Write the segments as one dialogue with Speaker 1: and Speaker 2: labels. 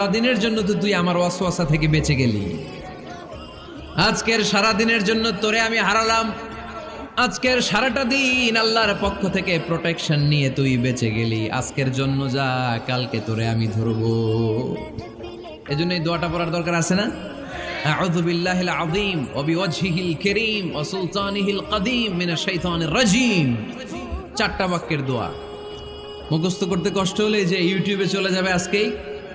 Speaker 1: সারাদিনের জন্য তো তুই আমার ওয়াসওয়াসা থেকে বেঁচে গেলি। আজকের সারা দিনের জন্য তোরে আমি হারালাম। আজকের সারাটা দিন আল্লাহর পক্ষ থেকে প্রোটেকশন নিয়ে তুই বেঁচে গেলি। আজকের জন্য যা, কালকে তোরে আমি ধরবো। এজন্য এই দোয়াটা পড়ার দরকার আছে না? চারটা বাক্যের দোয়া। মুখস্থ করতে কষ্ট হলে যে ইউটিউবে চলে যাবে আজকেই।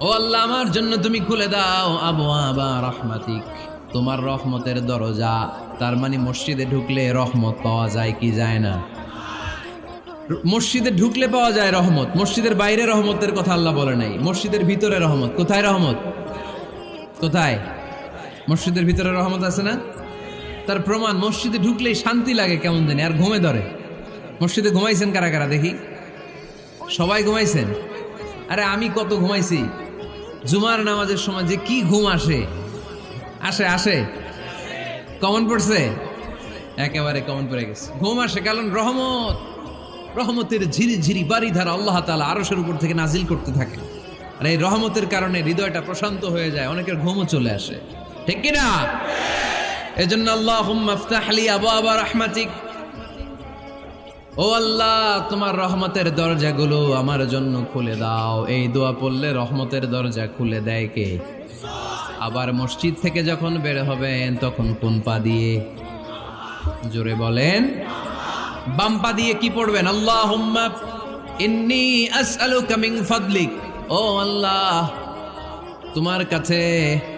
Speaker 1: ও আল্লাহ, আমার জন্য তুমি খুলে দাও আবওয়াবা রাহমাতিক। তোমার রহমতের দরজা, তার মানে মসজিদে ঢুকলে রহমত পাওয়া যায় কি যায় না? মসজিদে ঢুকলে পাওয়া যায় রহমত, মসজিদের বাইরে রহমতের কথা আল্লাহ বলে নাই। মসজিদের ভিতরে রহমত, কোথায় রহমত? কোথায়? মসজিদের ভিতরে রহমত আছে না? তার প্রমাণ, মসজিদে ঢুকলেই শান্তি লাগে কেমন জানি, আর ঘুমে ধরে। মসজিদে ঘুমাইছেন কারা কারা, দেখি? সবাই ঘুমাইছেন? আরে আমি কত ঘুমাইছি? জুমার নামাজের সময় যে কি ঘুম আসে? আসে আসে। কমন পড়ছে? একেবারে কমন পড়ে গেছে। ঘুম আসে কারণ রহমত। রহমতের ঝিরি ঝিরি বাড়ি ধারা আল্লাহ তালা আরসের উপর থেকে নাজিল করতে থাকে। আর এই রহমতের কারণে হৃদয়টা প্রশান্ত হয়ে যায়, অনেকের ঘুমও চলে আসে। ঠিক কিনা? এজন্য আল্লাহ হুম্মাফতাহলি আবু রহমাতিক। ও আল্লাহ, তোমার রহমতের দরজাগুলো আমার জন্য খুলে দাও। এই দোয়া পড়লে রহমতের দরজা খুলে দেয় কে? আবার মসজিদ থেকে যখন বের হবেন, তখন কোন পা দিয়ে? জোরে বলেন। বাম পা দিয়ে কি পড়বেন? আল্লাহ ফাদলিক। ও আল্লাহ, তোমার কাছে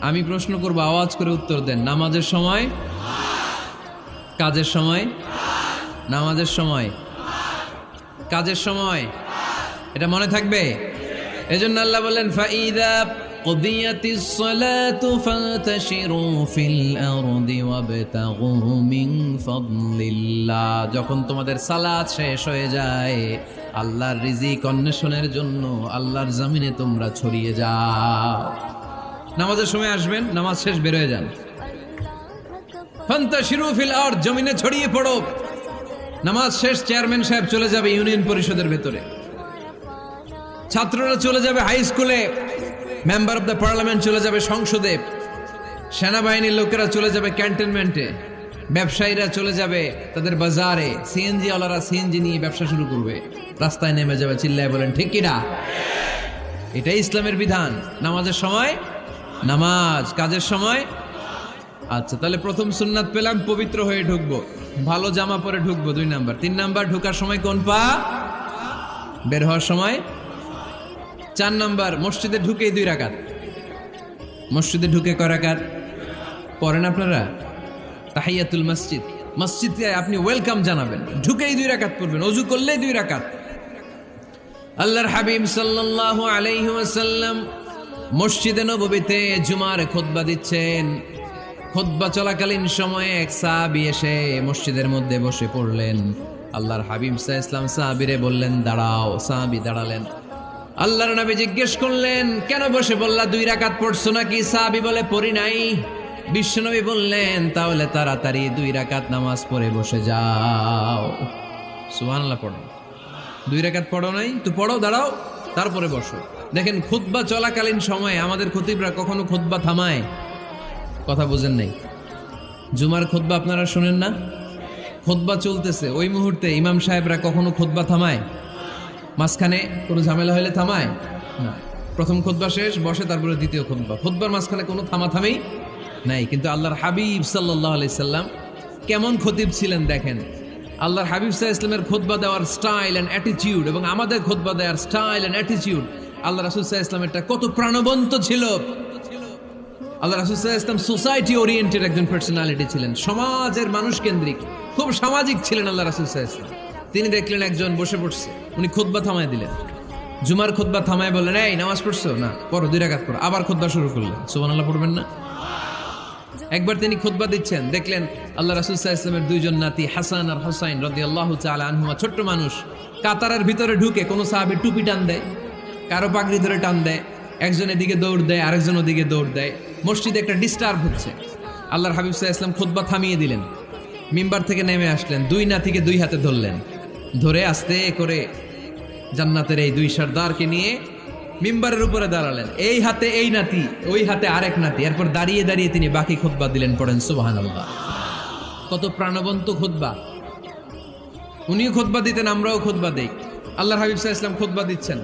Speaker 1: আমি প্রশ্ন করব আওয়াজ করে উত্তর দেন নামাজের সময় কাজের সময় নামাজের সময় কাজের সময় এটা মনে থাকবে এজন্য আল্লাহ বললেন ফাইদা قضيت الصلاة فانتشروا في الأرض وابتغوا من فضل الله যখন তোমাদের সালাত শেষ হয়ে যায় আল্লাহর রিজিক অন্বেষণের জন্য আল্লাহর জমিনে তোমরা ছড়িয়ে যাও নামাজের সময় আসবেন, নামাজ শেষ, বের হয়ে যান। ফান্তাশিরু ফিল আরদ, জমিনে ছড়িয়ে পড়ো। নামাজ শেষ, চেয়ারম্যান সাহেব চলে যাবে ইউনিয়ন পরিষদের ভেতরে। ছাত্ররা চলে যাবে হাই স্কুলে। মেম্বার অব দ্য পার্লামেন্ট চলে যাবে সংসদে। সেনাবাহিনীর লোকেরা চলে যাবে ক্যান্টনমেন্টে। ব্যবসায়ীরা চলে যাবে তাদের বাজারে। সিএনজি ওয়ালারা সিএনজি নিয়ে ব্যবসা শুরু করবে। রাস্তায় নেমে যাবে, চিল্লায় বলেন, ঠিক কিনা এটাই ইসলামের বিধান। নামাজের সময় নামাজ, কাজের সময়? আচ্ছা তাহলে প্রথম সুন্নাত পেলাম, পবিত্র হয়ে ঢুকবো। ভালো জামা পরে ঢুকবো, দুই নাম্বার। তিন নাম্বার, ঢুকার সময় কোন পা? বের হওয়ার সময়? চার নাম্বার, মসজিদে ঢুকেই দুই রাকাত। মসজিদে ঢুকে কয় রাকাত? পড়েন আপনারা? তাহিয়াতুল মসজিদ। মসজিদে আপনি ওয়েলকাম জানাবেন। ঢুকেই দুই রাকাত পড়বেন, অজু করলেই দুই রাকাত। আল্লাহর হাবিব সাল্লাল্লাহু আলাইহি ওয়াসাল্লাম মসজিদে নববীতে জুমার খোদবা দিচ্ছেন। খোদবা চলাকালীন সময়ে এক সাহাবী এসে মসজিদের মধ্যে বসে পড়লেন। আল্লাহর হাবিব সাহ ইসলাম সাহাবিরে বললেন, দাঁড়াও। সাহাবি দাঁড়ালেন। আল্লাহর নবী জিজ্ঞেস করলেন, কেন বসে বললা দুই রাকাত পড়ছো নাকি? সাহাবি বলে, পড়ি নাই। বিশ্বনবী বললেন, তাহলে তাড়াতাড়ি দুই রাকাত নামাজ পড়ে বসে যাও। সুবহানাল্লাহ, পড়ো। দুই রাকাত পড়ো নাই? তো পড়ো, দাঁড়াও, তারপরে বসো। দেখেন, খুতবা চলাকালীন সময়ে আমাদের খতিবরা কখনো খুতবা থামায়। কথা বুঝেন নাই। জুমার খুতবা আপনারা শোনেন না? খুতবা চলতেছে। ওই মুহূর্তে ইমাম সাহেবরা কখনো খুতবা থামায়? মাঝখানে কোনো ঝামেলা হলে থামায়? না। প্রথম খুতবা শেষ, বসে, তারপরে দ্বিতীয় খুতবা। খুতবার মাঝখানে কোনো থামাথামেই নাই। কিন্তু আল্লাহর হাবিব সাল্লাহ আলি সাল্লাম কেমন খতিব ছিলেন দেখেন। আল্লাহর হাবিব সাহা ইসলামের খোদবা দেওয়ার স্টাইল অ্যান্ড অ্যাটিটিউড এবং আমাদের খোদবা দেওয়ার স্টাইল অ্যান্ড অ্যাটিটিউড আল্লাহ রাসুল সাহা ইসলামেরটা কত প্রাণবন্ত ছিল। আল্লাহ রাসুল সাহা ইসলাম সোসাইটি ওরিয়েন্টেড একজন পার্সোনালিটি ছিলেন, সমাজের মানুষ কেন্দ্রিক, খুব সামাজিক ছিলেন আল্লাহ রাসুল সাহা ইসলাম তিনি দেখলেন একজন বসে পড়ছে, উনি খোদবা থামায় দিলেন। জুমার খোদবা থামায় বললেন, এই, নামাজ পড়ছো? না, পড়ো, দুই রাকাত পড়ো। আবার খোদবা শুরু করলেন। সুবান আল্লাহ পড়বেন না? একবার তিনি খুতবা দিচ্ছেন, দেখলেন আল্লাহ রাসুল সাহা ইসলামের দুইজন নাতি, হাসান আর হোসাইন রদি আল্লাহ আনহুমা, ছোট্ট মানুষ, কাতারের ভিতরে ঢুকে কোনো সাহাবি টুপি টান দেয়। কারও পাগড়ি ধরে টান দেয়, একজন এদিকে দৌড় দেয়, আরেকজন ওদিকে দৌড় দেয়। মসজিদে একটা ডিস্টার্ব হচ্ছে। আল্লাহর হাবিব সাহা ইসলাম খুতবা থামিয়ে দিলেন। মিম্বার থেকে নেমে আসলেন, দুই নাতিকে দুই হাতে ধরলেন। ধরে আস্তে করে জান্নাতের এই দুই সর্দারকে নিয়ে মিম্বারের উপরে দাঁড়ালেন। এই হাতে এই নাতি, ওই হাতে আরেক নাতি। এরপর দাঁড়িয়ে দাঁড়িয়ে তিনি বাকি খুতবা দিলেন, পড়েন সুবাহান কত প্রাণবন্ত খুতবা। উনিও খুতবা দিতেন, আমরাও খুতবা দিই। আল্লাহর হাবিব সাহা ইসলাম খুতবা দিচ্ছেন।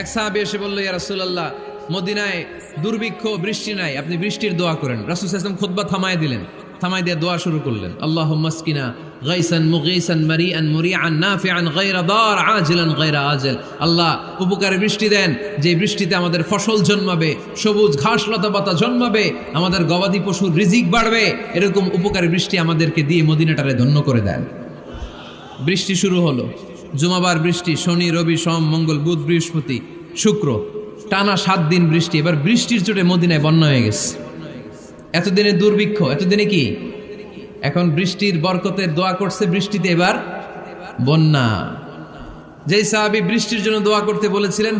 Speaker 1: এক সাহাবি এসে বলল, ইয়া রাসূলুল্লাহ, মদিনায় দুর্ভিক্ষ, বৃষ্টি নাই, আপনি বৃষ্টির দোয়া করেন। রাসুল আলাইহি ওয়াসাল্লাম থামায় দিলেন, থামায় দিয়ে দোয়া শুরু করলেন আল্লাহ মাসকিনা গাইসান মুগীসান মারিআন মুরিআন নাফিআন গায়রা দার আজিলান গায়রা আজল। আল্লাহ উপকারে বৃষ্টি দেন, যে বৃষ্টিতে আমাদের ফসল জন্মাবে, সবুজ ঘাস লতা পাতা জন্মাবে, আমাদের গবাদি পশুর রিজিক বাড়বে, এরকম উপকারী বৃষ্টি আমাদেরকে দিয়ে মদিনাটারে ধন্য করে দেন। বৃষ্টি শুরু হলো। জুমাবার বৃষ্টি, শনি, রবি, সোম, মঙ্গল, বুধ, বৃহস্পতি, শুক্র, টানা সাত দিন বৃষ্টি। এবার বৃষ্টির চোটে মদিনায় বন্যা হয়ে গেছে। এতদিনে দুর্ভিক্ষ, এতদিনে কি? এখন বৃষ্টির বরকতের দোয়া করছে বৃষ্টিতে এবার বন্যা। যেই সাহাবি বৃষ্টির জন্য দোয়া করতে বলেছিলেন